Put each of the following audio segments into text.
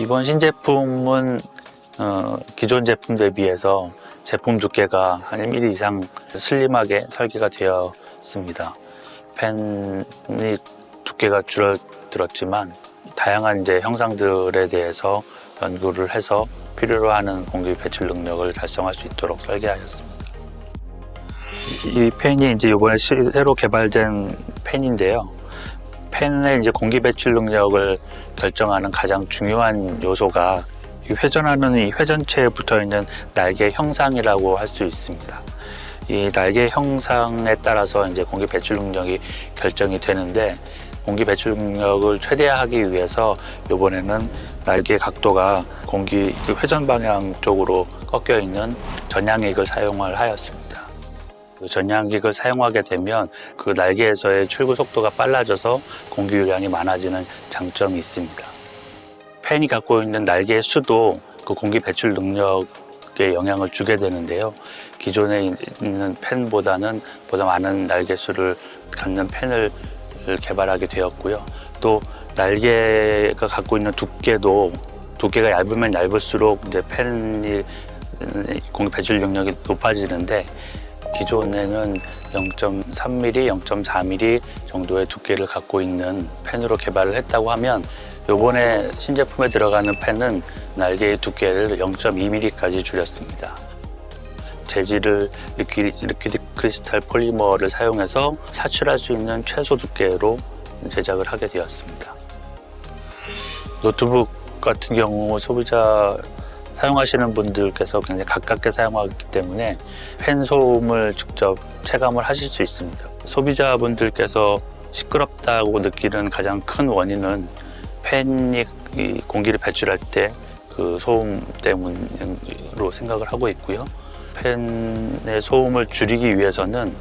이번 신제품은 어, 기존 제품 대비해서 제품 두께가 한 1mm 이상 슬림하게 설계가 되었습니다. 펜이 두께가 줄어들었지만 다양한 이제 형상들에 대해서 연구를 해서 필요로 하는 공기 배출 능력을 달성할 수 있도록 설계하였습니다. 이 펜이 이제 이번에 시- 새로 개발된 펜인데요. 펜의 이제 공기 배출 능력을 결정하는 가장 중요한 요소가 이 회전하는 이 회전체에 붙어 있는 날개 형상이라고 할 수 있습니다. 이 날개 형상에 따라서 이제 공기 배출 능력이 결정이 되는데 공기 배출 능력을 최대화하기 위해서 이번에는 날개 각도가 공기 그 회전 방향 쪽으로 꺾여 있는 전향익을 사용을 하였습니다. 그 전향기를 사용하게 되면 그 날개에서의 출구 속도가 빨라져서 공기 유량이 많아지는 장점이 있습니다. 팬이 갖고 있는 날개의 수도 그 공기 배출 능력에 영향을 주게 되는데요. 기존에 있는 펜보다는 보다 많은 날개 수를 갖는 펜을 개발하게 되었고요. 또 날개가 갖고 있는 두께도 두께가 얇으면 얇을수록 이제 펜이 공기 배출 능력이 높아지는데 기존에는 0.3mm, 0.4mm 정도의 두께를 갖고 있는 펜으로 개발을 했다고 하면 이번에 신제품에 들어가는 펜은 날개의 두께를 0.2mm까지 줄였습니다. 재질을 리퀴, 리퀴드 크리스탈 폴리머를 사용해서 사출할 수 있는 최소 두께로 제작을 하게 되었습니다. 노트북 같은 경우 소비자 사용하시는 분들께서 굉장히 가깝게 사용하기 때문에 펜 소음을 직접 체감을 하실 수 있습니다. 소비자분들께서 시끄럽다고 느끼는 가장 큰 원인은 펜이 이 공기를 배출할 때 그 소음 때문으로 생각을 하고 있고요. 펜의 소음을 줄이기 위해서는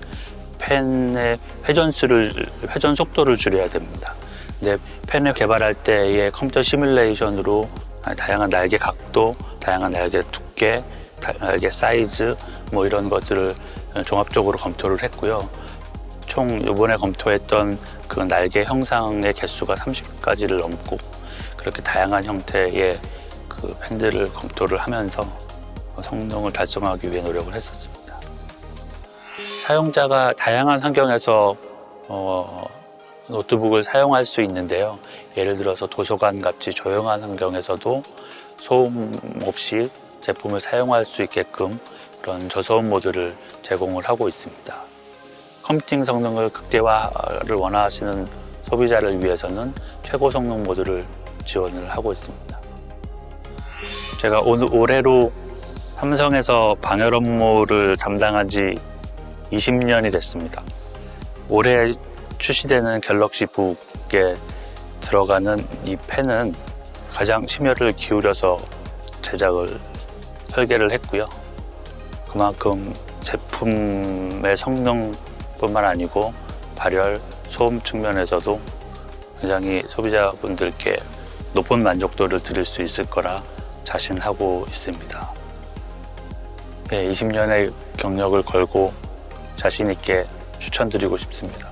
펜의 회전 수를 회전 속도를 줄여야 됩니다. 근데 펜을 개발할 때의 컴퓨터 시뮬레이션으로 다양한 날개 각도, 다양한 날개 두께, 다- 날개 사이즈 뭐 이런 것들을 종합적으로 검토를 했고요. 총 이번에 검토했던 그 날개 형상의 개수가 30가지를 넘고 그렇게 다양한 형태의 그 펜들을 검토를 하면서 성능을 달성하기 위해 노력을 했었습니다. 사용자가 다양한 환경에서 어, 노트북을 사용할 수 있는데요. 예를 들어서 도서관 같이 조용한 환경에서도 소음 없이 제품을 사용할 수 있게끔 그런 저소음 모드를 제공을 하고 있습니다. 컴퓨팅 성능을 극대화를 원하시는 소비자를 위해서는 최고 성능 모드를 지원을 하고 있습니다. 제가 오늘 올해로 삼성에서 방열 업무를 담당한 지 20년이 됐습니다. 올해 출시되는 갤럭시 북에 들어가는 이 펜은 가장 심혈을 기울여서 제작을 설계를 했고요. 그만큼 제품의 성능뿐만 아니고 발열, 소음 측면에서도 굉장히 소비자분들께 높은 만족도를 드릴 수 있을 거라 자신하고 있습니다. 네, 20년의 경력을 걸고 자신 있게 추천드리고 싶습니다.